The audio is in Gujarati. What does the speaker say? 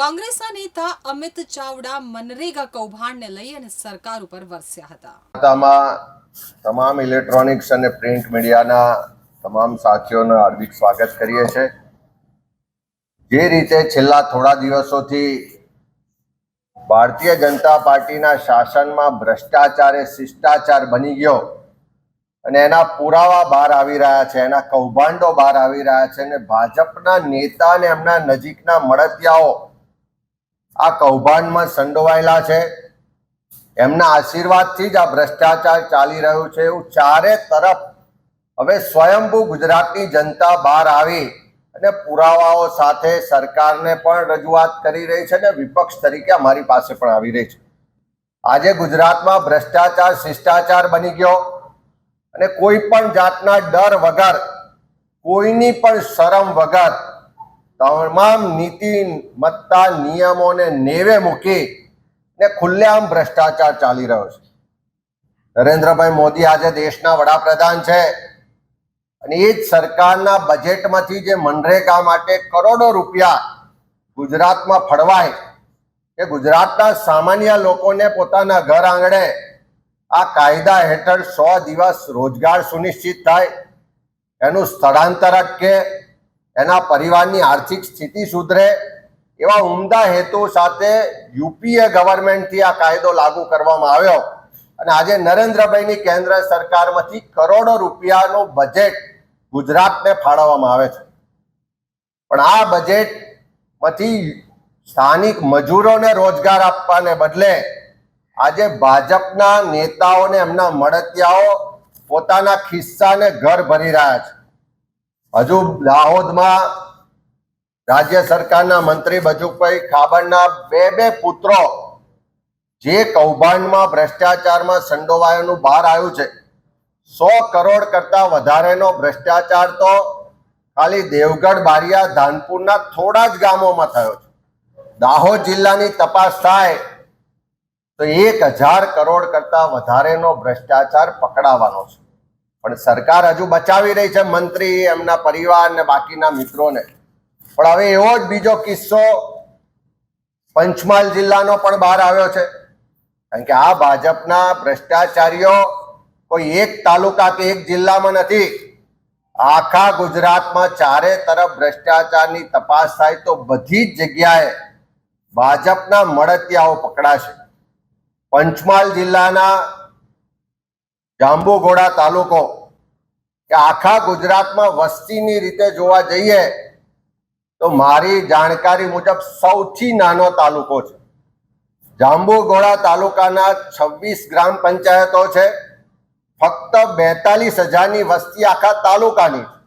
કોંગ્રેસના નેતા અમિત ચાવડા મનરેગા કૌભાંડને લઈ અને સરકાર ઉપર વરસ્યા હતા. તમામ ઇલેક્ટ્રોનિક્સ અને પ્રિન્ટ મીડિયાના તમામ સાથીઓનું હાર્દિક સ્વાગત કરીએ છીએ. જે રીતે છેલ્લા થોડા દિવસોથી ભારતીય જનતા પાર્ટીના શાસનમાં ભ્રષ્ટાચાર એ શિષ્ટાચાર બની ગયો અને એના પુરાવા બહાર આવી રહ્યા છે, એના કૌભાંડો બહાર આવી રહ્યા છે અને ભાજપના નેતા અને એમના નજીકના મળતિયાઓ આ કૌભાંડમાં સંડોવાયેલા છે. એમના આશીર્વાદથી જ આ ભ્રષ્ટાચાર ચાલી રહ્યું છે એવું ચારે તરફ હવે સ્વયંભૂ ગુજરાતની જનતા બહાર આવી અને પુરાવાઓ સાથે સરકારને પણ રજૂઆત કરી રહી છે અને વિપક્ષ તરીકે અમારી પાસે પણ આવી રહી છે. આજે ગુજરાતમાં ભ્રષ્ટાચાર, શિષ્ટાચાર બની ગયો અને કોઈ પણ જાતના ડર વગર, કોઈની પણ શરમ વગર તમામ નીતિ, મત્તા, નિયમોને નેવે મૂકી ને ખુલ્લેઆમ ભ્રષ્ટાચાર ચાલી રહ્યો છે. નરેન્દ્રભાઈ મોદી આજે દેશના વડાપ્રધાન છે અને એ જ સરકારના બજેટમાંથી જે મનરેગા માટે કરોડો રૂપિયા ગુજરાતમાં ફળવાય કે ગુજરાતના સામાન્ય લોકોને પોતાના ઘર આંગણે આ કાયદા હેઠળ સો દિવસ રોજગાર સુનિશ્ચિત થાય, એનું સ્થળાંતર અટકે એના પરિવારની આર્થિક સ્થિતિ સુધરે એવા ઉમદા હેતુ સાથે યુપીએ ગવર્મેન્ટથી આ કાયદો લાગુ કરવામાં આવ્યો. અને આજે નરેન્દ્રભાઈની કેન્દ્ર સરકારમાંથી કરોડો રૂપિયાનું બજેટ ગુજરાતને ફાળવવામાં આવે છે. પણ આ બજેટમાંથી સ્થાનિક મજૂરોને રોજગાર આપવાને બદલે આજે ભાજપના નેતાઓને એમના મળતિયાઓ પોતાના ખિસ્સાને ઘર ભરી રહ્યા છે. હજુ દાહોદમાં રાજ્ય સરકારના મંત્રી બચુભાઈ ખાબડના બે બે પુત્રો જે કૌભાંડમાં, ભ્રષ્ટાચારમાં સંડોવાયાનું બહાર આવ્યું છે. સો કરોડ કરતા વધારેનો ભ્રષ્ટાચાર તો ખાલી દેવગઢ, બારિયા, ધાનપુરના થોડા જ ગામોમાં થયો છે. દાહોદ જિલ્લાની તપાસ થાય તો એક હજાર કરોડ કરતા વધારેનો ભ્રષ્ટાચાર પકડાવાનો છે. પણ સરકાર હજુ બચાવી રહી છે મંત્રી, એમના પરિવાર ને બાકીના મિત્રોને. પણ હવે એવો જ બીજો કિસ્સો પંચમહાલ જિલ્લાનો પણ બહાર આવ્યો છે. કારણ કે આ ભાજપના ભ્રષ્ટાચારીઓ કોઈ એક તાલુકા કે એક જિલ્લામાં નથી. આખા ગુજરાતમાં ચારે તરફ ભ્રષ્ટાચારની તપાસ થાય તો બધી જ જગ્યાએ ભાજપના મળતિયાઓ પકડાશે. પંચમહાલ જિલ્લાના જાંબુઘોડા તાલુકો. કે આખા ગુજરાતમાં વસ્તીની રીતે જોવા જઈએ, તો મારી જાણકારી મુજબ સૌથી નાનો તાલુકો છે. જાંબુઘોડા તાલુકાના છવ્વીસ ગ્રામ પંચાયતો છે. ફક્ત બેતાલીસ હજારની વસ્તી આખા તાલુકાની છે.